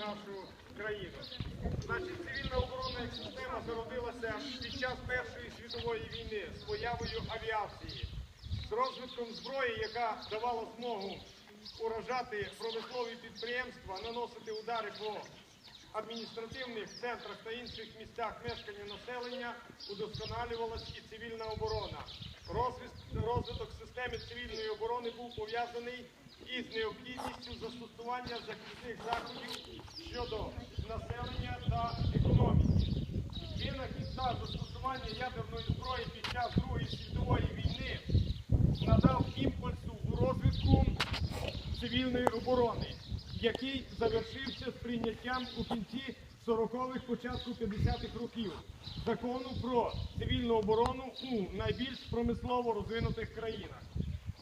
нашу країну. Значить, цивільна оборонна система зародилася під час Першої світової війни з появою авіації, з розвитком зброї, яка давала змогу уражати промислові підприємства, наносити удари по адміністративних центрах та інших місцях мешкання населення удосконалювалась і цивільна оборона. Розвиток системи цивільної оборони був пов'язаний із необхідністю застосування захисних заходів щодо населення та економіки. Винахід та застосування ядерної зброї під час Другої світової війни надав імпульсу у розвитку цивільної оборони, який завершився з прийняттям у кінці 40-х, початку 50-х років закону про цивільну оборону у найбільш промислово розвинутих країнах.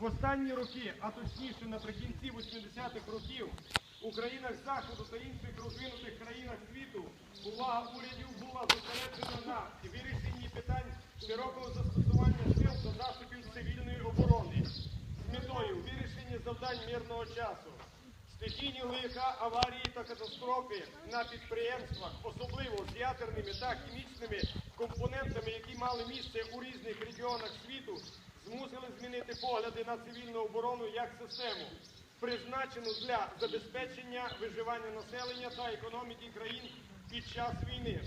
В останні роки, а точніше наприкінці 80-х років, у країнах Заходу та інших розвинутих країнах світу увага урядів була зосереджена на вирішенні питань широкого застосування сил та засобів цивільної оборони з метою вирішення завдань мирного часу. Стихійні лиха, аварії та катастрофи на підприємствах, особливо з ядерними та хімічними компонентами, які мали місце у різних регіонах світу, змусили змінити погляди на цивільну оборону як систему, призначену для забезпечення виживання населення та економіки країн під час війни.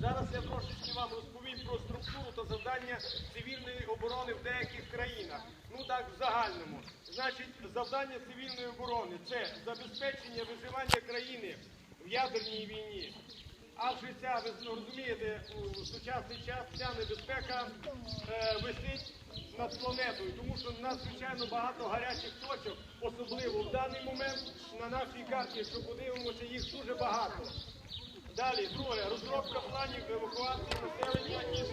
Зараз я трошечки вам розповім про структуру та завдання цивільної оборони в деяких країнах. Ну так, в загальному. Значить, завдання цивільної оборони це забезпечення виживання країни в ядерній війні. Адже ця, ви розумієте, у сучасний час ця небезпека е, висить над планетою, тому що надзвичайно багато гарячих точок, особливо в даний момент на нашій карті, якщо подивимося, їх дуже багато. Далі, друге, розробка планів евакуації населення із